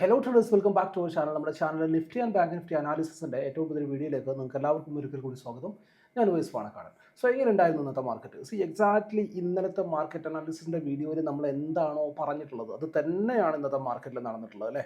Hello traders welcome back to our channel നമ്മുടെ channel Nifty and bank Nifty അനാലിസിസിന്റെ ഏറ്റവും പുതിയ വീഡിയോയിലേക്ക് നിങ്ങൾക്ക് എല്ലാവർക്കും ഒരിക്കൽ കൂടി സ്വാഗതം. ഞാൻ വോയിസ് പാണക്കാടൻ സോ എങ്ങനെ ഉണ്ടായിരുന്നു ഇന്നത്തെ മാർക്കറ്റ് സി എക്സാക്ട്ലി ഇന്നലത്തെ മാർക്കറ്റ് അനാലിസിസിന്റെ വീഡിയോയിൽ നമ്മൾ എന്താണോ പറഞ്ഞിട്ടുള്ളത് അത് തന്നെയാണ് ഇന്നത്തെ മാർക്കറ്റിൽ നടന്നിട്ടുള്ളത് അല്ലേ?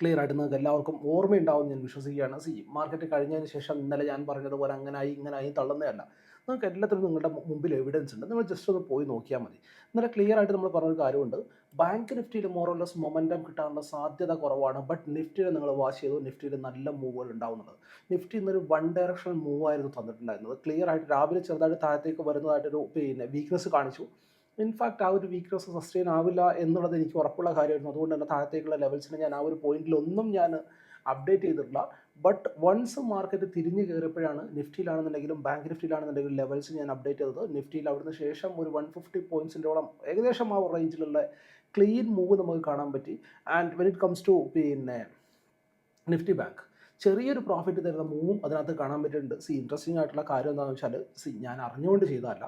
ക്ലിയർ ആയിട്ട് നിങ്ങൾക്ക് എല്ലാവർക്കും ഓർമ്മയുണ്ടാവും ഞാൻ വിശ്വസിക്കുകയാണ്. സി മാർക്കറ്റ് കഴിഞ്ഞതിന് ശേഷം ഇന്നലെ ഞാൻ പറഞ്ഞതുപോലെ അങ്ങനായി ഇങ്ങനായി തള്ളുന്നതല്ല. നിങ്ങൾക്ക് എല്ലാത്തിനും നിങ്ങളുടെ മുമ്പിൽ എവിഡൻസ് ഉണ്ട്. നിങ്ങൾ ജസ്റ്റ് ഒന്ന് പോയി നോക്കിയാൽ മതി. നല്ല ക്ലിയർ ആയിട്ട് നമ്മൾ പറഞ്ഞൊരു കാര്യമുണ്ട്. ബാങ്ക് നിഫ്റ്റിയിൽ മോറോലെസ് മൊമെന്റം കിട്ടാനുള്ള സാധ്യത കുറവാണ്. ബട്ട് നിഫ്റ്റിയിൽ നിങ്ങൾ വാച്ച് ചെയ്തു. നിഫ്റ്റിയിൽ നല്ല മൂവുകൾ ഉണ്ടാവുന്നത് നിഫ്റ്റി ഇന്നൊരു വൺ ഡയറക്ഷണൽ മൂവ് ആയിരുന്നു തന്നിട്ടുണ്ടായിരുന്നത്. ക്ലിയർ ആയിട്ട് രാവിലെ ചെറുതായിട്ട് താഴത്തേക്ക് വരുന്നതായിട്ടൊരു പിന്നെ വീക്ക്നെസ് കാണിച്ചു. ഇൻഫാക്റ്റ് ആ ഒരു വീക്ക്നെസ് സസ്റ്റെയിൻ ആവില്ല എന്നുള്ളത് എനിക്ക് ഉറപ്പുള്ള കാര്യമായിരുന്നു. അതുകൊണ്ട് തന്നെ താഴത്തേക്കുള്ള ലെവൽസിന് ഞാൻ ആ ഒരു പോയിന്റിലൊന്നും ഞാൻ അപ്ഡേറ്റ് ചെയ്തിട്ടില്ല. ബട്ട് വൺസ് മാർക്കറ്റ് തിരിഞ്ഞ് കയറിയപ്പോഴാണ് നിഫ്റ്റിയിലാണെന്നുണ്ടെങ്കിലും ബാങ്ക് നിഫ്റ്റിയിലാണെന്നുണ്ടെങ്കിലും ലെവൽസ് ഞാൻ അപ്ഡേറ്റ് ചെയ്തത്. നിഫ്റ്റിയിൽ അവിടുന്ന് ശേഷം ഒരു വൺ ഫിഫ്റ്റി പോയിൻസിന്റെയോളം ഏകദേശം ആ റേഞ്ചിലുള്ള ക്ലീൻ മൂവ് നമുക്ക് കാണാൻ പറ്റി. And when it comes to പിന്നെ നിഫ്റ്റി ബാങ്ക് ചെറിയൊരു പ്രോഫിറ്റ് തരുന്ന മൂവും അതിനകത്ത് കാണാൻ പറ്റിയിട്ടുണ്ട്. സി ഇൻട്രസ്റ്റിംഗ് ആയിട്ടുള്ള കാര്യം എന്താണെന്ന് വെച്ചാൽ സി ഞാൻ അറിഞ്ഞുകൊണ്ട് ചെയ്തതല്ല.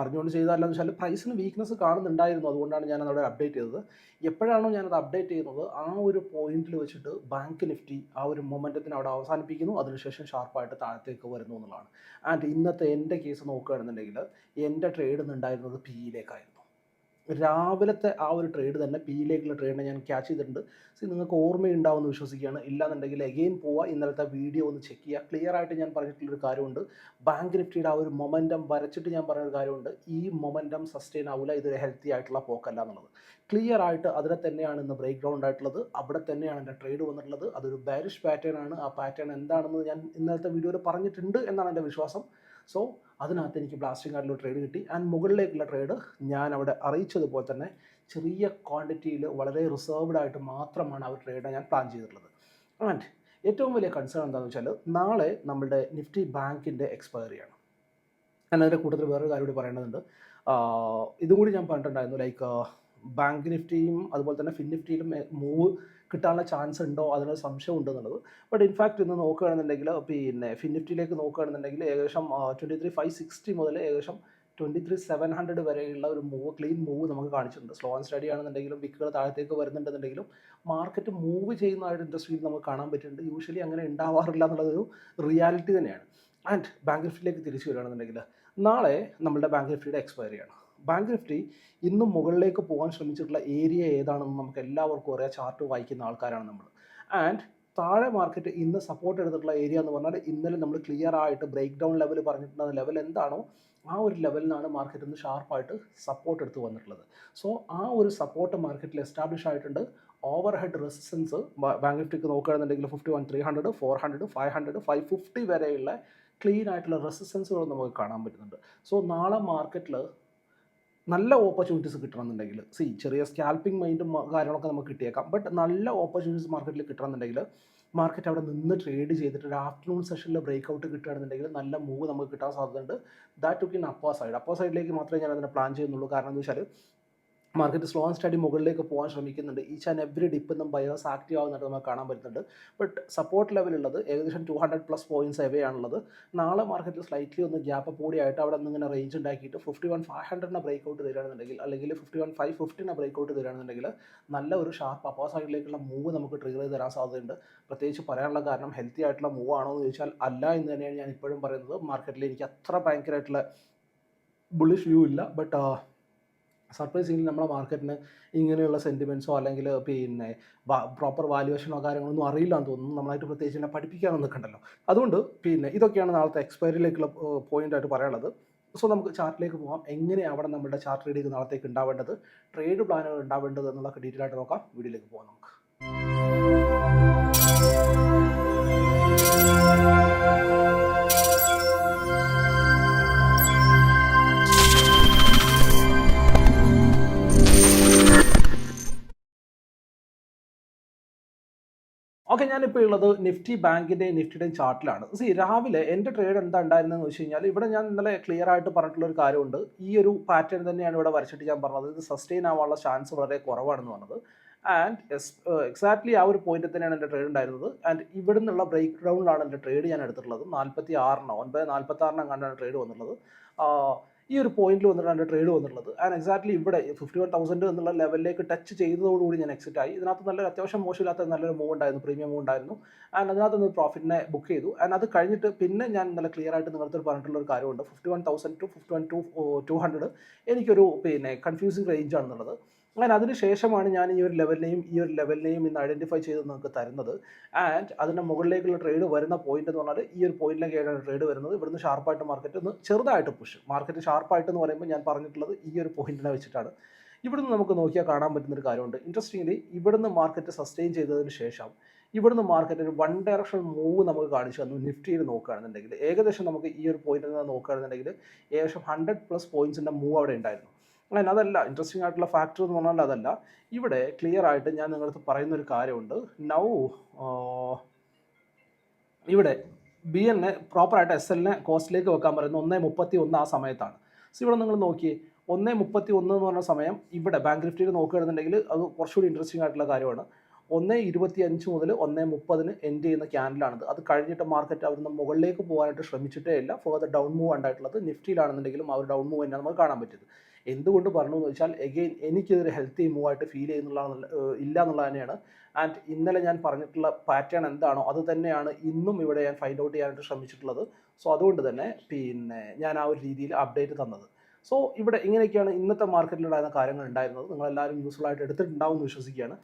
അറിഞ്ഞുകൊണ്ട് ചെയ്തതല്ല എന്ന് വെച്ചാൽ പ്രൈസിന് വീക്ക്നെസ് കാണുന്നുണ്ടായിരുന്നു. അതുകൊണ്ടാണ് ഞാൻ അതവിടെ അപ്ഡേറ്റ് ചെയ്തത്. എപ്പോഴാണോ ഞാനത് അപ്ഡേറ്റ് ചെയ്യുന്നത് ആ ഒരു പോയിന്റിൽ വെച്ചിട്ട് ബാങ്ക് നിഫ്റ്റി ആ ഒരു മൊമെന്റത്തിന് അവിടെ അവസാനിപ്പിക്കുന്നു. അതിനുശേഷം ഷാർപ്പായിട്ട് താഴത്തേക്ക് വരുന്നു എന്നുള്ളതാണ്. ആൻഡ് ഇന്നത്തെ എന്റെ കേസ് നോക്കുകയാണെന്നുണ്ടെങ്കിൽ എന്റെ ട്രേഡ് ഉണ്ടായിരുന്നത് പിയിലേക്കായിരുന്നു രാവിലത്തെ ആ ഒരു ട്രേഡ് തന്നെ പിയിലേക്കുള്ള ട്രേഡിനെ ഞാൻ ക്യാച്ച് ചെയ്തിട്ടുണ്ട്. സി നിങ്ങൾക്ക് ഓർമ്മയുണ്ടാവുമെന്ന് വിശ്വസിക്കുകയാണ്. ഇല്ലാന്നുണ്ടെങ്കിൽ എഗെയിൻ പോവുക ഇന്നലത്തെ വീഡിയോ ഒന്ന് ചെക്ക് ചെയ്യുക ക്ലിയർ ആയിട്ട് ഞാൻ പറഞ്ഞിട്ടുള്ളൊരു കാര്യമുണ്ട്. ബാങ്ക് നിഫ്റ്റിയുടെ ആ ഒരു മൊമെന്റം വരച്ചിട്ട് ഞാൻ പറഞ്ഞൊരു കാര്യമുണ്ട്. ഈ മൊമെന്റം സസ്റ്റെയിൻ ആവില്ല ഇതൊരു ഹെൽത്തി ആയിട്ടുള്ള പോക്കല്ല എന്നുള്ളത്. ക്ലിയർ ആയിട്ട് അതിനെ തന്നെയാണ് ഇന്ന് ബ്രേക്ക് ഗ്രൗണ്ട് ആയിട്ടുള്ളത്. അവിടെ തന്നെയാണ് എന്റെ ട്രേഡ് വന്നിട്ടുള്ളത്. അതൊരു ബാരിഷ് പാറ്റേൺ ആണ്. ആ പാറ്റേൺ എന്താണെന്ന് ഞാൻ ഇന്നലത്തെ വീഡിയോയിൽ പറഞ്ഞിട്ടുണ്ട് എന്നാണ് എന്റെ വിശ്വാസം. സോ അതിനകത്ത് എനിക്ക് ബ്ലാസ്റ്റിംഗ് കാർഡിൽ ട്രേഡ് കിട്ടി. ആൻഡ് മുകളിലേക്കുള്ള ട്രേഡ് ഞാൻ അവിടെ അറിയിച്ചതുപോലെ തന്നെ ചെറിയ ക്വാണ്ടിറ്റിയിൽ വളരെ റിസർവ്ഡ് ആയിട്ട് മാത്രമാണ് ആ ട്രേഡ് ഞാൻ പ്ലാൻ ചെയ്തിട്ടുള്ളത്. ആൻഡ് ഏറ്റവും വലിയ കൺസേൺ എന്താണെന്ന് വെച്ചാൽ നാളെ നമ്മുടെ നിഫ്റ്റി ബാങ്കിന്റെ എക്സ്പയറിയാണ് ഞാൻ അതിന്റെ കൂട്ടത്തിൽ വേറൊരു കാര്യം കൂടി പറയേണ്ടതുണ്ട്. ഇതും കൂടി ഞാൻ പറഞ്ഞിട്ടുണ്ടായിരുന്നു. ലൈക്ക് ബാങ്ക് നിഫ്റ്റിയും അതുപോലെ തന്നെ ഫിൻ നിഫ്റ്റിയിലും മൂവ് കിട്ടാനുള്ള ചാൻസ് ഉണ്ടോ? അതിനൊരു സംശയം ഉണ്ടെന്നുള്ളത്. ബട്ട് ഇൻഫാക്ട് ഇന്ന് നോക്കുകയാണെന്നുണ്ടെങ്കിൽ പിന്നെ ഫിനിഫ്റ്റിയിലേക്ക് നോക്കുകയാണെന്നുണ്ടെങ്കിൽ ഏകദേശം ട്വന്റി ത്രീ ഫൈവ് സിക്സ്റ്റി മുതൽ ഏകദേശം ട്വന്റി ത്രീ സെവൻ ഹൺഡ്രഡ് വരെയുള്ള ഒരു മൂവ് ക്ലീൻ മൂവ് നമുക്ക് കാണിച്ചിട്ടുണ്ട്. സ്ലോ ആൻഡ് സ്റ്റഡി ആണെന്നുണ്ടെങ്കിലും വിക്കുകൾ താഴത്തേക്ക് വരുന്നുണ്ടെന്നുണ്ടെങ്കിലും മാർക്കറ്റ് മൂവ് ചെയ്യുന്നതായിട്ട് ഇൻഡസ്ട്രിയിൽ നമുക്ക് കാണാൻ പറ്റുന്നുണ്ട്. യൂഷ്വലി അങ്ങനെ ഉണ്ടാവാറില്ല എന്നുള്ളതൊരു റിയാലിറ്റി തന്നെയാണ്. ആൻഡ് ബാങ്ക് നിഫ്റ്റിയിലേക്ക് തിരിച്ചു വരികയാണെന്നുണ്ടെങ്കിൽ നാളെ നമ്മുടെ ബാങ്ക് നിഫ്റ്റിയുടെ എക്സ്പയറിയാണ് ബാങ്ക് നിഫ്റ്റി ഇന്നും മുകളിലേക്ക് പോകാൻ ശ്രമിച്ചിട്ടുള്ള ഏരിയ ഏതാണെന്ന് നമുക്ക് എല്ലാവർക്കും അറിയാം. ചാർട്ട് വായിക്കുന്ന ആൾക്കാരാണ് നമ്മൾ ആൻഡ് താഴെ മാർക്കറ്റ് ഇന്ന് സപ്പോർട്ട് എടുത്തിട്ടുള്ള ഏരിയ എന്ന് പറഞ്ഞാൽ ഇന്നലെ നമ്മൾ ക്ലിയർ ആയിട്ട് ബ്രേക്ക് ഡൗൺ ലെവൽ പറഞ്ഞിട്ടുള്ള ലെവൽ എന്താണോ ആ ഒരു ലെവലിനാണ് മാർക്കറ്റ് ഇന്ന് ഷാർപ്പായിട്ട് സപ്പോർട്ട് എടുത്ത് വന്നിട്ടുള്ളത്. സോ ആ ഒരു സപ്പോർട്ട് മാർക്കറ്റിൽ എസ്റ്റാബ്ലിഷ് ആയിട്ടുണ്ട് ഓവർ ഹെഡ് റെസിസ്റ്റൻസ് ബാങ്ക് നിഫ്റ്റിക്ക് നോക്കുകയാണെന്നുണ്ടെങ്കിൽ fifty one three hundred four hundred five hundred five fifty വരെയുള്ള ക്ലീൻ ആയിട്ടുള്ള റെസിസ്റ്റൻസുകൾ നമുക്ക് കാണാൻ പറ്റുന്നുണ്ട്. സോ നാളെ മാർക്കറ്റിൽ നല്ല ഓപ്പർച്യൂണിറ്റീസ് കിട്ടണമെന്നുണ്ടെങ്കിൽ സി ചെറിയ സ്കാൽപ്പിംഗ് മൈൻഡും കാര്യങ്ങളൊക്കെ നമുക്ക് കിട്ടിയേക്കാം. ബട്ട് നല്ല ഓപ്പർച്യൂണിറ്റീസ് മാർക്കറ്റിൽ കിട്ടണമെന്നുണ്ടെങ്കിൽ മാർക്കറ്റ് അവിടെ നിന്ന് ട്രേഡ് ചെയ്തിട്ട് ഒരു ആഫ്റ്റർനൂൺ സെഷനിൽ ബ്രേക്ക് ഔട്ട് കിട്ടുകയാണെന്നുണ്ടെങ്കിൽ നല്ല മൂവ് നമുക്ക് കിട്ടാൻ സാധ്യതയുണ്ട്. ദാറ്റ് ടു കിൻ അപ്പോ സൈഡ് അപ്പോ സൈഡിലേക്ക് മാത്രമേ ഞാൻ അതിനെ പ്ലാൻ ചെയ്യുന്നുള്ളൂ. കാരണം എന്താ വെച്ചാൽ മാർക്കറ്റ് സ്ലോ ആൻഡ് സ്റ്റഡി മുകളിലേക്ക് പോകാൻ ശ്രമിക്കുന്നുണ്ട്. ഈച്ച് ആൻഡ് എവറി ഡിപ്പെന്നും ബയേഴ്സ് ആക്റ്റീവ് ആവുന്നതായിട്ട് നമുക്ക് കാണാൻ പറ്റുന്നുണ്ട്. ബട്ട് സപ്പോർട്ട് ലെവലുള്ളത് ഏകദേശം ടു ഹൺഡ്രഡ് പ്ലസ് പോയിന്റ്സ് എവയാണുള്ളത് നാളെ മാർക്കറ്റിൽ സ്ലൈറ്റ്ലി ഒന്ന് ഗ്യാപ്പ് കൂടിയായിട്ട് അവിടെ നിന്ന് ഇങ്ങനെ റേഞ്ച് ഉണ്ടാക്കിയിട്ട് ഫിഫ്റ്റി വൺ ഫൈവ് ഹൺഡ്രഡിനെ ബ്രേക്ക് ഔട്ട് തരികയാണെന്നുണ്ടെങ്കിൽ അല്ലെങ്കിൽ ഫിഫ്റ്റി വൺ ഫൈവ് ഫിഫ്റ്റിന് ബ്രേക്ക് ഔട്ട് തരികയാണെന്നുണ്ടെങ്കിൽ നല്ല ഒരു ഷാർപ്പ് അപ്പർ സൈഡിലേക്കുള്ള മൂവ് നമുക്ക് ട്രിഗർ ചെയ്ത് തരാൻ സാധ്യതയുണ്ട്. പ്രത്യേകിച്ച് പറയാനുള്ള കാരണം ഹെൽത്തി ആയിട്ടുള്ള മൂവ് ആണോ എന്ന് ചോദിച്ചാൽ അല്ല എന്ന് തന്നെയാണ് ഞാൻ ഇപ്പോഴും പറയുന്നത്. മാർക്കറ്റിൽ എനിക്ക് അത്ര ഭയങ്കരമായിട്ടുള്ള ബുള്ളിഷ് വ്യൂ ഇല്ല. ബട്ട് സർപ്രൈസിംഗ് നമ്മുടെ മാർക്കറ്റിന് ഇങ്ങനെയുള്ള സെന്റിമെന്റ്സോ അല്ലെങ്കിൽ പിന്നെ പ്രോപ്പർ വാല്യുവേഷനോ കാര്യങ്ങളൊന്നും അറിയില്ല എന്ന് തോന്നുന്നു. നമ്മളായിട്ട് പ്രത്യേകിച്ച് എന്നെ പഠിപ്പിക്കാനൊന്നും നിൽക്കണ്ടല്ലോ. അതുകൊണ്ട് പിന്നെ ഇതൊക്കെയാണ് നാളത്തെ എക്സ്പയറിയിലേക്കുള്ള പോയിന്റായിട്ട് പറയാനുള്ളത്. സോ നമുക്ക് ചാർട്ടിലേക്ക് പോകാം എങ്ങനെ അവിടെ നമ്മുടെ ചാർട്ട് റീഡിങ് നാളത്തേക്ക് ഉണ്ടാവേണ്ടത്? ട്രേഡ് പ്ലാനുകൾ ഉണ്ടാവേണ്ടത് എന്നുള്ളതൊക്കെ ഡീറ്റെയിൽ ആയിട്ട് നോക്കാം. വീഡിയോയിലേക്ക് പോകാം നമുക്ക്. ഓക്കെ ഞാനിപ്പോൾ ഉള്ളത് നിഫ്റ്റി ബാങ്കിന്റെ നിഫ്റ്റിയുടെയും ചാർട്ടിലാണ്. സി രാവിലെ എന്റെ ട്രേഡ് എന്താ ഉണ്ടായിരുന്നതെന്ന് വെച്ച് കഴിഞ്ഞാൽ ഇവിടെ ഞാൻ ഇന്നലെ ക്ലിയർ ആയിട്ട് പറഞ്ഞിട്ടുള്ള ഒരു കാര്യമുണ്ട്. ഈ ഒരു പാറ്റേൺ തന്നെയാണ് ഇവിടെ വരച്ചിട്ട് ഞാൻ പറഞ്ഞത്. ഇത് സസ്റ്റെയിൻ ആവാനുള്ള ചാൻസ് വളരെ കുറവാണെന്ന് പറഞ്ഞത്. ആൻഡ് എക്സാക്ട്ലി ആ ഒരു പോയിന്റ് തന്നെയാണ് എന്റെ ട്രേഡ് ഉണ്ടായിരുന്നത്. ആൻഡ് ഇവിടെ നിന്നുള്ള ബ്രേക്ക് ഡൗണിലാണ് എന്റെ ട്രേഡ് ഞാൻ എടുത്തിട്ടുള്ളത്. നാൽപ്പത്തി ആറിനോ ഒൻപത് നാൽപ്പത്തി ആറിനോ കണ്ടാണ് ട്രേഡ് വന്നിട്ടുള്ളത് ഈ ഒരു പോയിന്റിൽ വന്നിട്ടാണ് ട്രേഡ് വന്നിട്ടുള്ളത്. ആൻഡ് എക്സാക്ട്ലി ഇവിടെ ഫിഫ്റ്റി വൺ തൗസൻഡ് എന്നുള്ള ലെവലിലേക്ക് ടച്ച് ചെയ്തതോടുകൂടി ഞാൻ എക്സിറ്റ് ആയി. ഇതിനകത്ത് നല്ലൊരു അത്യാവശ്യം മോശമില്ലാത്ത നല്ലൊരു മൂവ് ഉണ്ടായിരുന്നു പ്രീമിയം മൂവ് ഉണ്ടായിരുന്നു ആൻഡ് അതിനകത്ത് നിന്ന് പ്രോഫിറ്റിനെ ബുക്ക് ചെയ്തു. ആൻഡ് അത് കഴിഞ്ഞിട്ട് പിന്നെ ഞാൻ നല്ല ക്ലിയർ ആയിട്ട് നിങ്ങളുടെ പറഞ്ഞിട്ടുള്ള ഒരു കാര്യമുണ്ട്. Fifty one thousand two fifty one two two hundred എനിക്കൊരു പിന്നെ കൺഫ്യൂസിങ് റേഞ്ച് ആണെന്നുള്ളത്. അങ്ങനെ അതിന് ശേഷമാണ് ഞാൻ ഈ ഒരു ലെവലിനെയും ഈ ഒരു ലെവലിനെയും ഇന്ന് ഐഡന്റിഫൈ ചെയ്ത് നിങ്ങൾക്ക് തരുന്നത്. ആൻഡ് അതിന്റെ മുകളിലേക്കുള്ള ട്രേഡ് വരുന്ന പോയിന്റ് എന്ന് പറഞ്ഞാൽ ഈ ഒരു പോയിന്റിലേക്കാണ് ട്രേഡ് വരുന്നത്. ഇവിടുന്ന് ഷാർപ്പായിട്ട് മാർക്കറ്റ് ഒന്ന് ചെറുതായിട്ട് പുഷ് മാർക്കറ്റ് ഷാർപ്പായിട്ട് എന്ന് പറയുമ്പോൾ ഞാൻ പറഞ്ഞിട്ടുള്ളത് ഈ ഒരു പോയിന്റിനെ വെച്ചിട്ടാണ്. ഇവിടുന്ന് നമുക്ക് നോക്കിയാൽ കാണാൻ പറ്റുന്ന ഒരു കാര്യമുണ്ട്. ഇൻട്രസ്റ്റിംഗ്ലി ഇവിടുന്ന് മാർക്കറ്റ് സസ്റ്റെയിൻ ചെയ്തതിന് ശേഷം ഇവിടുന്ന് മാർക്കറ്റ് ഒരു വൺ ഡയറക്ഷൻ മൂവ് നമുക്ക് കാണിച്ചു തന്നു നിഫ്റ്റിയിൽ നോക്കുകയാണെന്നുണ്ടെങ്കിൽ. ഏകദേശം നമുക്ക് ഈ ഒരു പോയിന്റിൽ നിന്ന് നോക്കുകയാണെന്നുണ്ടെങ്കിൽ ഏകദേശം ഹൺഡ്രഡ് പ്ലസ് പോയിന്റ്സിന്റെ മൂവ് അവിടെ ഉണ്ടായിരുന്നു. അങ്ങനെ അതല്ല. ഇൻട്രസ്റ്റിംഗ് ആയിട്ടുള്ള ഫാക്ടർ എന്ന് പറഞ്ഞാൽ അതല്ല. ഇവിടെ ക്ലിയർ ആയിട്ട് ഞാൻ നിങ്ങളടുത്ത് പറയുന്ന ഒരു കാര്യമുണ്ട്. നൗ ഇവിടെ ബി എന്നെ പ്രോപ്പറായിട്ട് എസ് എല്ലിനെ കോസ്റ്റിലേക്ക് വെക്കാൻ പറയുന്നത് ഒന്നേ മുപ്പത്തി ഒന്ന് ആ സമയത്താണ്. സോ ഇവിടെ നിങ്ങൾ നോക്കിയേ. ഒന്നേ മുപ്പത്തി ഒന്ന് എന്ന് പറഞ്ഞ സമയം ഇവിടെ ബാങ്ക് നിഫ്റ്റിയിൽ നോക്കുകയാണെന്നുണ്ടെങ്കിൽ അത് കുറച്ചുകൂടി ഇൻട്രസ്റ്റിംഗ് ആയിട്ടുള്ള കാര്യമാണ്. ഒന്ന് ഇരുപത്തി അഞ്ച് മുതൽ ഒന്ന് മുപ്പതിന് എൻഡ് ചെയ്യുന്ന ക്യാൻഡിലാണിത് അത് കഴിഞ്ഞിട്ട് മാർക്കറ്റ് അവിടുന്ന് മുകളിലേക്ക് പോകാനായിട്ട് ശ്രമിച്ചിട്ടേ ഇല്ല. ഫോർ ദ ഡൗൺ മൂവ് ഉണ്ടായിട്ടുള്ളത് നിഫ്റ്റിയിലാണെന്നുണ്ടെങ്കിലും ആ ഒരു ഡൗൺ മൂവ് തന്നെയാണ് നമുക്ക് കാണാൻ പറ്റിയത്. എന്തുകൊണ്ട് പറഞ്ഞു എന്ന് വെച്ചാൽ എഗെയിൻ എനിക്കിതൊരു ഹെൽത്തി മൂവ് ആയിട്ട് ഫീൽ ചെയ്യുന്നുള്ള ഇല്ല എന്നുള്ളത് തന്നെയാണ്. ആൻഡ് ഇന്നലെ ഞാൻ പറഞ്ഞിട്ടുള്ള പാറ്റേൺ എന്താണോ അത് തന്നെയാണ് ഇന്നും ഇവിടെ ഞാൻ ഫൈൻഡ് ഔട്ട് ചെയ്യാനായിട്ട് ശ്രമിച്ചിട്ടുള്ളത്. സോ അതുകൊണ്ട് തന്നെ പിന്നെ ഞാൻ ആ ഒരു രീതിയിൽ അപ്ഡേറ്റ് തന്നത്. സോ ഇവിടെ ഇങ്ങനെയൊക്കെയാണ് ഇന്നത്തെ മാർക്കറ്റിലുണ്ടായിരുന്ന കാര്യങ്ങൾ ഉണ്ടായിരുന്നത്. നിങ്ങളെല്ലാവരും യൂസ്ഫുൾ ആയിട്ട് എടുത്തിട്ടുണ്ടാവും എന്ന് വിശ്വസിക്കുകയാണ്.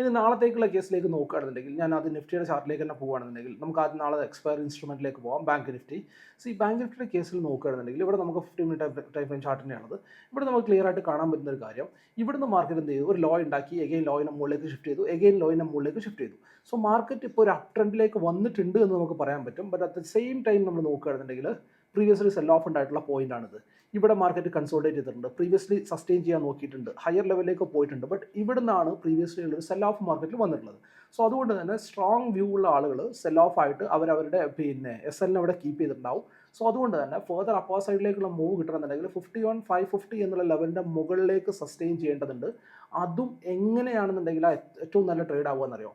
ഇനി നാളത്തേക്കുള്ള കേസിലേക്ക് നോക്കുകയാണെന്നുണ്ടെങ്കിൽ ഞാൻ അത് നിഫ്റ്റിയുടെ ചാർട്ടിലേക്ക് തന്നെ പോകുകയാണെന്നുണ്ടെങ്കിൽ നമുക്ക് ആദ്യം നാളെ എക്സ്പയർ ഇൻസ്ട്രുമെന്റിലേക്ക് പോകാം ബാങ്ക് നിഫ്റ്റി. സോ ഈ ബാങ്ക് നിഫ്റ്റിയുടെ കേസിൽ നോക്കുകയാണെന്നുണ്ടെങ്കിൽ ഇവിടെ നമുക്ക് fifty minute time frame chart തന്നെയാണത് ഇവിടെ നമുക്ക് ക്ലിയർ ആയിട്ട് കാണാൻ പറ്റുന്ന ഒരു കാര്യം ഇവിടുന്ന് മാർക്കറ്റ് എന്ത് ചെയ്തു? ഒരു ലോ ഉണ്ടാക്കി എഗെയിൻ ലോയിനെ മുകളിലേക്ക് ഷിഫ്റ്റ് ചെയ്തു എഗെയിൻ ലോയിനെ മുകളിലേക്ക് ഷിഫ്റ്റ് ചെയ്തു. സോ മാർക്കറ്റ് ഇപ്പോൾ ഒരു അപ് ട്രെൻഡിലേക്ക് വന്നിട്ടുണ്ട് എന്ന് നമുക്ക് പറയാൻ പറ്റും. But at the same time നമ്മൾ നോക്കുകയാണെന്നുണ്ടെങ്കിൽ പ്രീവിയസ്ലി സെൽ ഓഫ് ഉണ്ടായിട്ടുള്ള പോയിന്റ് ആണിത്. ഇവിടെ മാർക്കറ്റ് കൺസോൾഡേറ്റ് ചെയ്തിട്ടുണ്ട്. പ്രീവിയസ്ലി സസ്റ്റെയിൻ ചെയ്യാൻ നോക്കിയിട്ടുണ്ട്. ഹയർ ലെവലിലേക്ക് പോയിട്ടുണ്ട്. ബട്ട് ഇവിടെ നിന്നാണ് പ്രീവിയസ്ലി ഉള്ള സെൽ ഓഫ് മാർക്കറ്റിൽ വന്നിട്ടുള്ളത്. സോ അതുകൊണ്ട് തന്നെ സ്ട്രോങ് വ്യൂ ഉള്ള ആളുകൾ സെൽ ഓഫ് ആയിട്ട് അവരവരുടെ പിന്നെ എസ് എല്ലിനെ അവിടെ കീപ്പ് ചെയ്തിട്ടുണ്ടാവും. സോ അതുകൊണ്ട് തന്നെ ഫെർദർ അപ്പോ സൈഡിലേക്കുള്ള മൂവ് കിട്ടണമെന്നുണ്ടെങ്കിൽ ഫിഫ്റ്റി വൺ ഫൈവ് ഫിഫ്റ്റി എന്നുള്ള ലെവലിന്റെ മുകളിലേക്ക് സസ്റ്റെയിൻ ചെയ്യേണ്ടതുണ്ട്. അതും എങ്ങനെയാണെന്നുണ്ടെങ്കിൽ ഏറ്റവും നല്ല ട്രേഡ് ആവുമെന്നറിയോ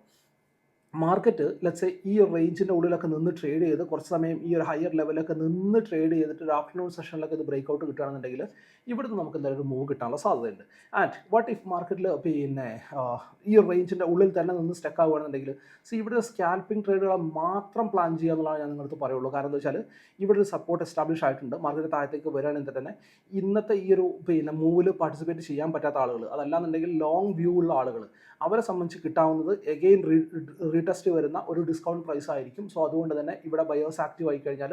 മാർക്കറ്റ് ലെറ്റ്സ് ഈ ഒരു റേഞ്ചിന്റെ ഉള്ളിലൊക്കെ നിന്ന് ട്രേഡ് ചെയ്ത് കുറച്ച് സമയം ഈ ഒരു ഹയർ ലെവലൊക്കെ നിന്ന് ട്രേഡ് ചെയ്തിട്ട് ഒരു ആഫ്റ്റർനൂൺ സെഷനിലൊക്കെ ഇത് ബ്രേക്ക് ഔട്ട് കിട്ടുകയാണെന്നുണ്ടെങ്കിൽ ഇവിടുന്ന് നമുക്ക് എന്തായാലും ഒരു മൂവ് കിട്ടാനുള്ള സാധ്യതയുണ്ട്. ആൻഡ് വാട്ട് ഇഫ് മാർക്കറ്റിൽ പിന്നെ ഈ ഒരു റേഞ്ചിന്റെ ഉള്ളിൽ തന്നെ നിന്ന് സ്റ്റക്ക് ആവുകയാണെന്നുണ്ടെങ്കിൽ സോ ഇവിടെ സ്കാൽപ്പിംഗ് ട്രേഡുകൾ മാത്രം പ്ലാൻ ചെയ്യുക എന്നുള്ളതാണ് ഞാൻ നിങ്ങളടുത്ത് പറയുള്ളൂ. കാരണം എന്താ വെച്ചാൽ ഇവിടെ ഒരു സപ്പോർട്ട് എസ്റ്റാബ്ലിഷ് ആയിട്ടുണ്ട്. മാർക്കറ്റ് താഴത്തേക്ക് വരികയാണെങ്കിൽ തന്നെ ഇന്നത്തെ ഈ ഒരു പിന്നെ മൂവിൽ പാർട്ടിസിപ്പേറ്റ് ചെയ്യാൻ പറ്റാത്ത ആളുകൾ അതല്ലാന്നുണ്ടെങ്കിൽ ലോങ് വ്യൂ ഉള്ള ആളുകൾ അവരെ സംബന്ധിച്ച് കിട്ടാവുന്നത് എഗെയിൻ റീടെസ്റ്റ് വരുന്ന ഒരു ഡിസ്കൗണ്ട് പ്രൈസ് ആയിരിക്കും. സോ അതുകൊണ്ട് തന്നെ ഇവിടെ ബയോസ് ആക്റ്റീവ് ആയി കഴിഞ്ഞാൽ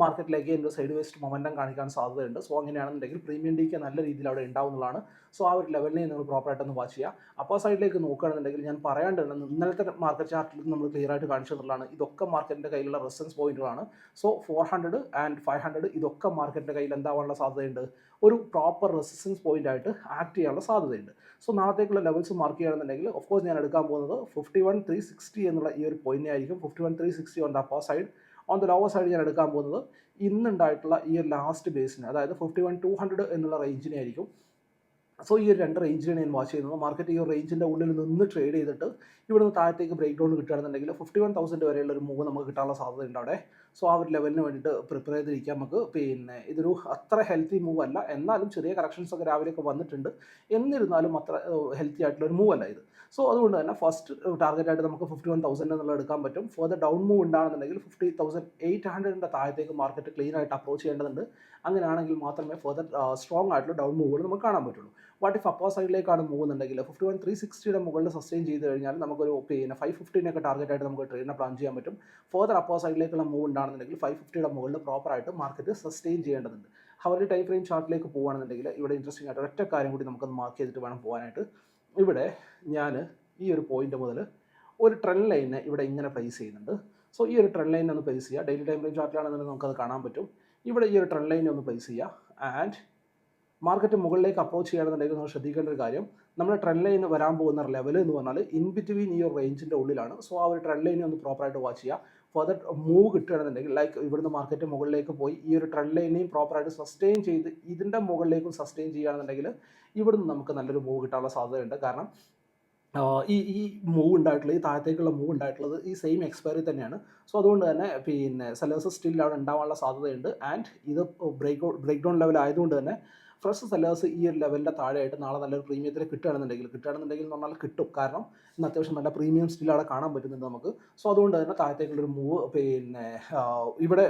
മാർക്കറ്റിലേക്ക് ഒരു സൈഡ് വേസ്റ്റ് മൊമെന്റം കാണിക്കാൻ സാധ്യതയുണ്ട്. സോ അങ്ങനെയാണെന്നുണ്ടെങ്കിൽ പ്രീമിയം ഡിക്ക് നല്ല രീതിയിൽ അവിടെ ഉണ്ടാവുന്നതാണ്. സോ ആ ഒരു ലെവലിനെ നിങ്ങൾ പ്രോപ്പറായിട്ടൊന്ന് വാച്ച് ചെയ്യുക അപ്പോൾ സൈഡിലേക്ക് നോക്കുകയാണെന്നുണ്ടെങ്കിൽ ഞാൻ പറയാണ്ടുള്ളത് ഇന്നലത്തെ മാർക്കറ്റ് ചാർട്ടിൽ നമ്മൾ ക്ലിയർ ആയിട്ട് കാണിച്ചു തന്നിട്ടുള്ളതാണ് ഇതൊക്കെ മാർക്കറ്റിന്റെ കയ്യിലുള്ള റെസൻസ് പോയിന്റുകളാണ് so four hundred and five hundred ഇതൊക്കെ മാർക്കറ്റിന്റെ കയ്യിൽ എന്താവാനുള്ള സാധ്യതയുണ്ട്. ഒരു പ്രോപ്പർ റെസിസ്റ്റൻസ് പോയിന്റ് ആയിട്ട് ആക്ട് ചെയ്യാനുള്ള സാധ്യതയുണ്ട്. സോ നാളത്തേക്കുള്ള ലെവൽസ് മാർക്ക് ചെയ്യുകയാണെന്നുണ്ടെങ്കിൽ ഓഫ് കോഴ്സ് ഞാൻ എടുക്കാൻ പോകുന്നത് ഫിഫ്റ്റി വൺ ത്രീ സിക്സ്റ്റി എന്നുള്ള ഈ ഒരു പോയിന്റ് ആയിരിക്കും. Fifty one three sixty on the upper side on the lower side ഞാൻ എടുക്കാൻ പോകുന്നത് ഇന്നുണ്ടായിട്ടുള്ള ഈ ഒരു ലാസ്റ്റ് ബേസിന് അതായത് ഫിഫ്റ്റി വൺ ടു ഹൺഡ്രഡ് എന്നുള്ള റേഞ്ചിനെ ആയിരിക്കും. സോ ഈ ഒരു രണ്ട് റേഞ്ചിനാണ് ഞാൻ വാച്ച് ചെയ്യുന്നത്. മാർക്കറ്റ് ഈ ഒരു റേഞ്ചിന്റെ ഉള്ളിൽ നിന്ന് ട്രേഡ് ചെയ്തിട്ട് ഇവിടെ നിന്ന് താഴത്തേക്ക് ബ്രേക്ക് ഡൗൺ കിട്ടുകയാണെന്നുണ്ടെങ്കിൽ ഫിഫ്റ്റി വൺ തൗസൻഡ് വരെയുള്ള ഒരു മൂവ് നമുക്ക് കിട്ടാനുള്ള സാധ്യത ഉണ്ട് അവിടെ. സോ ആ ഒരു ലെവലിന് വേണ്ടിയിട്ട് പ്രിപ്പയർ ചെയ്തിരിക്കാം നമുക്ക്. പിന്നെ ഇതൊരു അത്ര ഹെൽത്തി മൂവ് അല്ല. എന്നാലും ചെറിയ കറക്ഷൻസ് ഒക്കെ രാവിലെയൊക്കെ വന്നിട്ടുണ്ട്. എന്നിരുന്നാലും അത്ര ഹെൽത്തി ആയിട്ടുള്ള ഒരു മൂവ് അല്ല ഇത്. സോ അതുകൊണ്ട് തന്നെ ഫസ്റ്റ് ടാർഗറ്റ് ആയിട്ട് നമുക്ക് ഫിഫ്റ്റി വൺ തൗസൻഡ് എന്നുള്ള എടുക്കാൻ പറ്റും. ഫർദർ ഡൗൺ മൂവ് ഉണ്ടാണെന്നുണ്ടെങ്കിൽ ഫിഫ്റ്റി തൗസൻഡ് എയ്റ്റ് ഹൺഡ്രഡിന്റെ താഴത്തേക്ക് മാർക്കറ്റ് ക്ലീൻ ആയിട്ട് അപ്രോച്ച് ചെയ്യേണ്ടതുണ്ട്. അങ്ങനെയാണെങ്കിൽ മാത്രമേ ഫർദർ സ്ട്രോങ് ആയിട്ടുള്ള ഡൗൺ മൂവുകൾ നമുക്ക് കാണാൻ പറ്റുള്ളൂ. വാട്ട് ഇഫ് അപ്പോ സൈഡിലേക്കാണ് പോകുന്നുണ്ടെങ്കിൽ ഫിഫ്റ്റി വൺ ത്രീ സിക്സ്റ്റിയുടെ മുകളിൽ സസ്റ്റെയിൻ ചെയ്ത് കഴിഞ്ഞാൽ നമുക്കൊരു പിന്നെ ഫൈവ് ഫിഫ്റ്റീനൊക്കെ ടാർഗറ്റ് ആയിട്ട് നമുക്ക് ട്രേഡിനെ പ്ലാൻ ചെയ്യാൻ പറ്റും. ഫോർദർ അപ്പോ സൈഡിലേക്കുള്ള മൂവ് ഉണ്ടാണെന്നുണ്ടെങ്കിൽ ഫൈവ് ഫിഫ്റ്റിയുടെ മുകളിൽ പ്രോപ്പറായിട്ട് മാർക്കറ്റ് സസ്റ്റെയിൻ ചെയ്യേണ്ടതുണ്ട്. അവരുടെ ടൈം ഫ്രെയിം ചാർട്ടിലേക്ക് പോകുകയാണെന്നുണ്ടെങ്കിൽ ഇവിടെ ഇൻട്രസ്റ്റിംഗ് ആയിട്ട് ഒറ്റ കാര്യം കൂടി നമുക്കൊന്ന് മാർക്ക് ചെയ്തിട്ട് വേണം പോകാനായിട്ട്. ഇവിടെ ഞാൻ ഈ ഒരു പോയിന്റ് മുതൽ ഒരു ട്രെൻഡ് ലൈനെ ഇവിടെ ഇങ്ങനെ പ്ലേസ് ചെയ്യുന്നുണ്ട്. സോ ഈ ഒരു ട്രെൻഡ് ലൈൻ ഒന്ന് പ്ലേസ് ചെയ്യുക. ഡെയിലി ടൈം ഫ്രെയിം ചാർട്ടിലാണെന്നുണ്ടെങ്കിൽ നമുക്കത് കാണാൻ പറ്റും. ഇവിടെ ഈ ഒരു ട്രെൻഡ് ലൈൻ ഒന്ന് പ്ലേസ് ചെയ്യുക. ആൻഡ് മാർക്കറ്റ് മുകളിലേക്ക് അപ്രോച്ച് ചെയ്യുകയാണെന്നുണ്ടെങ്കിൽ നമ്മൾ ശ്രദ്ധിക്കേണ്ട ഒരു കാര്യം നമ്മുടെ ട്രെൻഡ് ലൈൻ വരാൻ പോകുന്ന ലെവൽ എന്ന് പറഞ്ഞാൽ ഇൻ ബിറ്റ്വീൻ ഈ ഒരു റേഞ്ചിന്റെ ഉള്ളിലാണ്. സോ ആ ഒരു ട്രെൻഡ് ലൈനെ ഒന്ന് പ്രോപ്പറായിട്ട് വാച്ച് ചെയ്യുക. ഫർദർ മൂവ് കിട്ടുകയാണെന്നുണ്ടെങ്കിൽ ലൈക്ക് ഇവിടുന്ന് മാർക്കറ്റ് മുകളിലേക്ക് പോയി ഈ ഒരു ട്രെൻഡ് ലൈനെയും പ്രോപ്പറായിട്ട് സസ്റ്റെയിൻ ചെയ്ത് ഇതിന്റെ മുകളിലേക്കും സസ്റ്റെയിൻ ചെയ്യുകയാണെന്നുണ്ടെങ്കിൽ ഇവിടുന്ന് നമുക്ക് നല്ലൊരു മൂവ് കിട്ടാനുള്ള സാധ്യതയുണ്ട്. കാരണം ഈ ഈ മൂവ് ഉണ്ടായിട്ടുള്ളത് ഈ താഴത്തേക്കുള്ള മൂവ് ഉണ്ടായിട്ടുള്ളത് ഈ സെയിം എക്സ്പയറി തന്നെയാണ്. സോ അതുകൊണ്ട് തന്നെ പിന്നെ സെലേഴ്സ് സ്റ്റിൽ അവിടെ ഉണ്ടാവാനുള്ള സാധ്യതയുണ്ട്. ആൻഡ് ഇത് ബ്രേക്ക് ബ്രേക്ക് ഡൗൺ ലെവൽ ആയതുകൊണ്ട് തന്നെ ഫ്രഷ് സെല്ലേഴ്സ് ഈ ഒരു ലെവലിന്റെ താഴെയായിട്ട് നാളെ നല്ലൊരു പ്രീമിയത്തിൽ കിട്ടുകയാണെന്നുണ്ടെങ്കിൽ കിട്ടുകയാണെന്നുണ്ടെങ്കിൽ എന്ന് പറഞ്ഞാൽ കിട്ടും. കാരണം ഇന്ന് അത്യാവശ്യം നല്ല പ്രീമിയം സ്റ്റിൽ അവിടെ കാണാൻ പറ്റുന്നുണ്ട് നമുക്ക്. സോ അതുകൊണ്ട് തന്നെ താഴത്തേക്കുള്ളൊരു മൂവ് പിന്നെ ഇവിടെ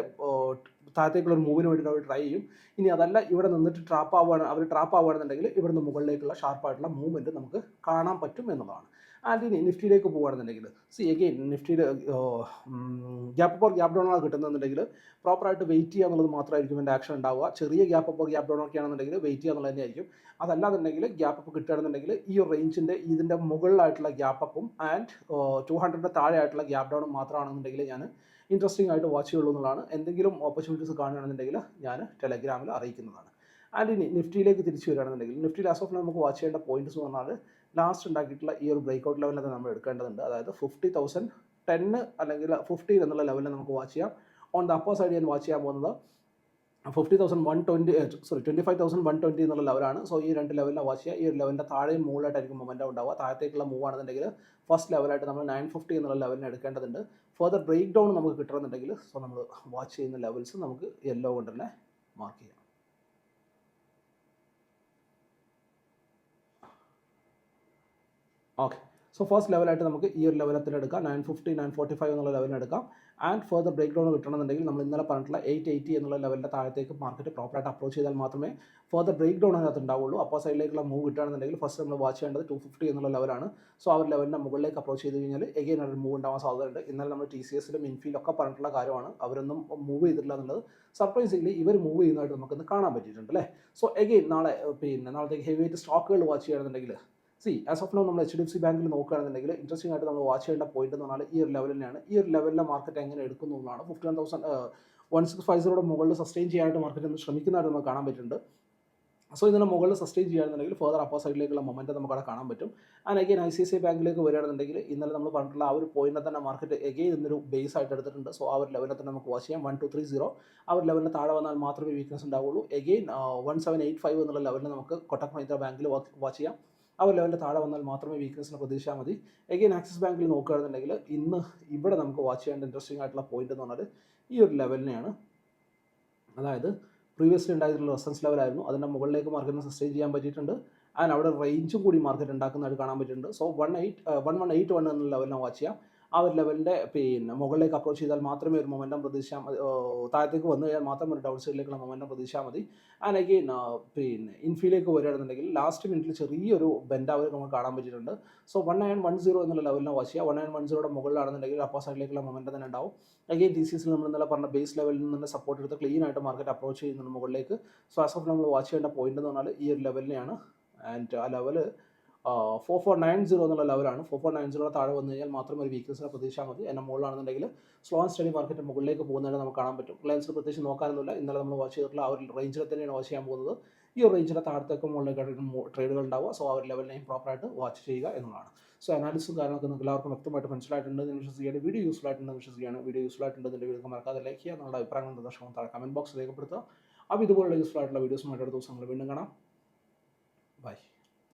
താഴത്തേക്കുള്ളൊരു മൂവിന് വേണ്ടിയിട്ട് അവർ ട്രൈ ചെയ്യും. ഇനി അതല്ല ഇവിടെ നിന്നിട്ട് ട്രാപ്പ് ആവുകയാണ് അവർ ട്രാപ്പ് ആവുകയാണെന്നുണ്ടെങ്കിൽ ഇവിടുന്ന് മുകളിലേക്കുള്ള ഷാർപ്പായിട്ടുള്ള മൂവ്മെന്റ് നമുക്ക് കാണാൻ പറ്റും എന്നുള്ളതാണ്. ആൻഡ് ഇനി നിഫ്റ്റിയിലേക്ക് പോകുകയാണെന്നുണ്ടെങ്കിൽ സി അഗെയിൻ നിഫ്റ്റിയുടെ ഗ്യാപ്പ് അപ്പോൾ ഗ്യാപ്പ് ഡൗൺ കിട്ടുന്നുണ്ടെങ്കിൽ പ്രോപ്പറായിട്ട് വെയിറ്റ് ചെയ്യുക എന്നുള്ളത് മാത്രമായിരിക്കും എന്റെ ആക്ഷൻ ഉണ്ടാവുക. ചെറിയ ഗ്യാപ്പ് അപ്പോൾ ഗ്യാപ്പ് ഡൗൺ ഒക്കെ ആണെന്നുണ്ടെങ്കിൽ വെയിറ്റ് ചെയ്യുക എന്നുള്ളത് തന്നെയായിരിക്കും. അതല്ലാന്നുണ്ടെങ്കിൽ ഗ്യാപ്പ് അപ്പ് കിട്ടുകയാണെന്നുണ്ടെങ്കിൽ ഈ റേഞ്ചിന്റെ ഇതിന്റെ മുകളിലായിട്ടുള്ള ഗ്യാപ്പ് അപ്പും ആൻഡ് ടു ഹൺഡ്രഡിന്റെ താഴെ ആയിട്ടുള്ള ഗ്യാപ്പ് ഡൗണും മാത്രമാണെന്നുണ്ടെങ്കിൽ ഞാൻ ഇൻട്രസ്റ്റിംഗ് ആയിട്ട് വാച്ച് ചെയ്യുള്ളൂ എന്നുള്ളതാണ്. എന്തെങ്കിലും ഓപ്പർച്യൂണിറ്റീസ് കാണുകയാണെന്നുണ്ടെങ്കിൽ ഞാൻ ടെലഗ്രാമിൽ അറിയിക്കുന്നതാണ്. ആൻഡ് ഇനി നിഫ്റ്റിയിലേക്ക് തിരിച്ചു വരികയാണെന്നുണ്ടെങ്കിൽ നിഫ്റ്റി ലാസ്റ്റ് ഓഫ് നമുക്ക് വാച്ച് ചെയ്യേണ്ട പോയിന്റ്സ് എന്ന് പറഞ്ഞാൽ ലാസ്റ്റ് ഉണ്ടാക്കിയിട്ടുള്ള ഈ ഒരു ബ്രേക്ക് ഔട്ട് ലെവലിൽ നമ്മൾ എടുക്കേണ്ടതുണ്ട്. അതായത് ഫിഫ്റ്റി തൗസൻഡ് ടെന്ന് അല്ലെങ്കിൽ ഫിഫ്റ്റി എന്നുള്ള ലെവലിൽ നമുക്ക് വാച്ച് ചെയ്യാം. ഓൺ ദ അപ്പർ സൈഡ് ഞാൻ വാച്ച് ചെയ്യാൻ പോകുന്നത് fifty thousand one twenty sorry twenty five thousand one twenty എന്നുള്ള ലെവലാണ് സോ ഈ രണ്ട് ലെവലിനെ വാച്ച് ചെയ്യുക. ഈ ഒരു ലെവലിന്റെ താഴെയും മുകളിലായിട്ടായിരിക്കും മൊമെന്റം ഉണ്ടാവുക. താഴത്തേക്കുള്ള മൂവ് ആണെന്നുണ്ടെങ്കിൽ ഫസ്റ്റ് ലെവലായിട്ട് നമ്മൾ നയൻ ഫിഫ്റ്റി എന്നുള്ള ലെവലിനെ എടുക്കേണ്ടതുണ്ട്. ഫർദർ ബ്രേക്ക് ഡൗൺ നമുക്ക് കിട്ടണമെന്നുണ്ടെങ്കിൽ സോ നമ്മൾ വാച്ച് ചെയ്യുന്ന ലെവൽസ് നമുക്ക് യെല്ലോ കൊണ്ട് തന്നെ മാർക്ക് ചെയ്യാം. ഓക്കെ സോ ഫസ്റ്റ് ലെവലായിട്ട് നമുക്ക് ഈ ഒരു ലെവലത്തിൽ എടുക്കാം? Nine fifty nine forty five എന്നുള്ള ലെവലിൽ എടുക്കാം. ആൻഡ് ഫർദർ ബ്രേക്ക് ഡൗൺ കിട്ടണമെന്നുണ്ടെങ്കിൽ നമ്മൾ ഇന്നലെ പറഞ്ഞിട്ടുള്ള എയ്റ്റ് എയ്റ്റി എന്നുള്ള ലെവലിന്റെ താഴത്തേക്ക് മാർക്കറ്റ് പ്രോപ്പറായിട്ട് അപ്രോച്ച് ചെയ്താൽ മാത്രമേ ഫർദർ ബ്രേക്ക് ഡൗൺ അതിനകത്ത് ഉണ്ടാവുള്ളൂ അപ്പോൾ സൈഡിലേക്കുള്ള മൂവ് കിട്ടുകയാണെന്നുണ്ടെങ്കിൽ ഫസ്റ്റ് നമ്മൾ വാച്ച് ചെയ്യേണ്ടത് ടു ഫിഫ്റ്റി എന്നുള്ള ലെവലാണ് സോ ആ ഒരു ലെവലിന്റെ മുകളിലേക്ക് അപ്രോച്ച് ചെയ്ത് കഴിഞ്ഞാൽ എഗെയിൻ ഒരു മൂവ് ഉണ്ടാവാൻ സാധ്യതയുണ്ട്. ഇന്നലെ നമ്മൾ ടി സി എസിലും ഇൻഫീലൊക്കെ പറഞ്ഞിട്ടുള്ള കാര്യമാണ്. അവരൊന്നും മൂവ് ചെയ്തിട്ടില്ല എന്നുള്ളത് സർപ്രൈസിംഗ്ലി ഇവർ മൂവ് ചെയ്യുന്നതായിട്ട് നമുക്കൊന്ന് കാണാൻ പറ്റിയിട്ടുണ്ട് അല്ലേ? സോ എഗെയിൻ നാളെ പിന്നെ നാളത്തേക്ക് ഹെവി ആയിട്ട് സ്റ്റോക്കുകൾ വാച്ച് ചെയ്യുകയാണെന്നുണ്ടെങ്കിൽ സി ആസ് ഓഫ് നോ നമ്മൾ എച്ച് ഡി എഫ് സി ബാങ്കിൽ നോക്കുകയാണെന്നുണ്ടെങ്കിൽ ഇൻട്രസ്റ്റിംഗ് ആയിട്ട് നമ്മൾ വാച്ച് ചെയ്യേണ്ട പോയിന്റ് എന്ന് പറഞ്ഞാൽ ഈ ഒരു ലെവൽ തന്നെയാണ്. ഈ ഒരു ലെവലിലെ മാർക്കറ്റ് എങ്ങനെ എടുക്കുന്നു എന്നാണ് fifty one thousand one six five സീറോയുടെ മുകളിൽ സസ്റ്റെയിൻ ചെയ്യാനായിട്ട് മാർക്കറ്റ് ഒന്ന് ശ്രമിക്കുന്നതായിട്ട് നമുക്ക് കാണാൻ പറ്റുന്നുണ്ട്. സോ ഇതിന് മുകളിൽ സസ്റ്റെയിൻ ചെയ്യുകയാണെന്നുണ്ടെങ്കിൽ ഫർദർ അപ്പോ സൈഡിലേക്കുള്ള മൊമെന്റ് നമുക്ക് അവിടെ കാണാൻ പറ്റും. And again I C C ബാങ്കിലേക്ക് വരികയാണെന്നുണ്ടെങ്കിൽ ഇന്നലെ നമ്മൾ പറഞ്ഞിട്ടുള്ള ആ ഒരു പോയിന്റ് തന്നെ മാർക്കറ്റ് എഗെയിൻ ഇന്നൊരു ബേസ് ആയിട്ട് എടുത്തിട്ടുണ്ട്. സോ ആ ഒരു ലെവലിൽ തന്നെ നമുക്ക് വാച്ച് ചെയ്യാം. വൺ ടു ത്രീ സീറോ ആ ഒരു ലെവലിന് താഴെ വന്നാൽ മാത്രമേ വീക്ക്നസ് ഉണ്ടാവുള്ളൂ again one seven eight five എന്നുള്ള ലെവലിൽ നമുക്ക് കൊട്ടക് മഹിന്ദ്ര ബാങ്കിൽ വാച്ച് ചെയ്യാം. ആ ഒരു ലെവലിന്റെ താഴെ വന്നാൽ മാത്രമേ വീക്ക്നെസ്സിനെ പ്രതീക്ഷിച്ചാൽ മതി. എഗെയിൻ ആക്സിസ് ബാങ്കിൽ നോക്കുകയാണെന്നുണ്ടെങ്കിൽ ഇന്ന് ഇവിടെ നമുക്ക് വാച്ച് ചെയ്യേണ്ട ഇൻട്രസ്റ്റിംഗ് ആയിട്ടുള്ള പോയിന്റ് എന്ന് പറഞ്ഞാൽ ഈ ഒരു ലെവലിനെയാണ് അതായത് പ്രീവിയസ്ലി ഉണ്ടായിട്ടുള്ള റെസൻസ് ലെവലായിരുന്നു അതിന്റെ മുകളിലേക്ക് മാർക്കറ്റിന് സസ്റ്റെയിൻ ചെയ്യാൻ പറ്റിയിട്ടുണ്ട്. ആൻഡ് അവിടെ റേഞ്ചും കൂടി മാർക്കറ്റ് ഉണ്ടാക്കുന്നതായിട്ട് കാണാൻ പറ്റിയിട്ടുണ്ട്. So one eight one one eight one എന്ന ലെവലിനെ വാച്ച് ചെയ്യാം. ആ ഒരു ലെവലിന്റെ പിന്നെ മുകളിലേക്ക് അപ്രോച്ച് ചെയ്താൽ മാത്രമേ ഒരു മൊമെന്റം പ്രതീക്ഷിച്ചാൽ മതി. താഴത്തേക്ക് വന്നു കഴിഞ്ഞാൽ മാത്രം ഒരു ഡൗൺ സൈഡിലേക്കുള്ള മൊമെന്റം പ്രതീക്ഷിച്ചാൽ മതി. അല്ലെങ്കിൽ പിന്നെ ഇൻഫിയിലേക്ക് വരികയാണെന്നുണ്ടെങ്കിൽ ലാസ്റ്റ് മിനിറ്റിൽ ചെറിയൊരു ബെൻഡ് അവർ നമുക്ക് കാണാൻ പറ്റിയിട്ടുണ്ട്. So one nine one zero എന്നുള്ള ലെവലിനെ വാച്ച് ചെയ്യുക. വൺ നയൻ വൺ സീറോയുടെ മുകളിലാണെന്നുണ്ടെങ്കിൽ അപ്പോൾ സൈഡിലേക്കുള്ള മൊമെന്റം തന്നെ ഉണ്ടാവും. അഗെയിൻ ടി സി നമ്മൾ ഇന്നലെ പറഞ്ഞ ബേസ് ലെവലിൽ നിന്ന് സപ്പോർട്ട് എടുത്ത് ക്ലീൻ ആയിട്ട് മാർക്കറ്റ് അപ്രോച്ച് ചെയ്യുന്നുണ്ട് മുകളിലേക്ക്. സോ ആസ് ഓഫ് നമ്മൾ വാച്ച് ചെയ്യേണ്ട പോയിന്റ് എന്ന് പറഞ്ഞാൽ ഈ ഒരു ലെവലിനെയാണ് ആൻഡ് ആ level four four nine zero എന്നുള്ള ലെവലാണ് ഫോർ ഫോർ നയൻ സീറോ താഴെ വന്നു കഴിഞ്ഞാൽ മാത്രം ഒരു വീക്ക്നസിനെ പ്രതീക്ഷാ മതി. എന്നെ മുകളിലാണെന്നുണ്ടെങ്കിൽ സ്ലോ ആൻഡ് സ്റ്റഡി മാർക്കറ്റ് മുകളിലേക്ക് പോകുന്നതായിട്ട് നമുക്ക് കാണാൻ പറ്റും. റിലയൻസിൽ പ്രത്യേകിച്ച് നോക്കാനൊന്നുമില്ല. ഇന്നലെ നമ്മൾ വാച്ച് ചെയ്തിട്ടുള്ള ആ ഒരു റേഞ്ചിൽ തന്നെയാണ് വാച്ച് ചെയ്യാൻ പോകുന്നത്. ഈ റേഞ്ചിന്റെ താഴത്തേക്ക് മുകളിലേക്ക് ട്രേഡുകൾ ഉണ്ടാവുക. സോ ആ ഒരു ലെവലിനെയും പ്രോപ്പറായിട്ട് വാച്ച് ചെയ്യുക എന്നുള്ളതാണ്. സോ അനാലിസും കാര്യങ്ങളൊക്കെ നിങ്ങൾക്ക് എല്ലാവർക്കും വ്യക്തമായിട്ട് മനസ്സിലായിട്ടുണ്ട്. എന്ന് വിശ്വസിക്കുകയാണ് വീഡിയോ യൂസ്ഫുൾ ആയിട്ടുണ്ട് വിശ്വസിക്കുകയാണ്. വീഡിയോ യൂസ്ഫുൾ ആയിട്ടുണ്ട് ഇതിന്റെ വീഡിയോ മറക്കാതെ ലൈക്ക് ചെയ്യുക. നിങ്ങളുടെ അഭിപ്രായങ്ങൾ നിർദ്ദേശങ്ങളും താഴെ കമന്റ് ബോക്സ് രേഖപ്പെടുത്തുക. അപ്പോൾ ഇതുപോലുള്ള യൂസ്ഫുൾ ആയിട്ടുള്ള വീഡിയോസുമായിട്ട് അടുത്ത ദിവസം വീണ്ടും കാണാം. ബൈ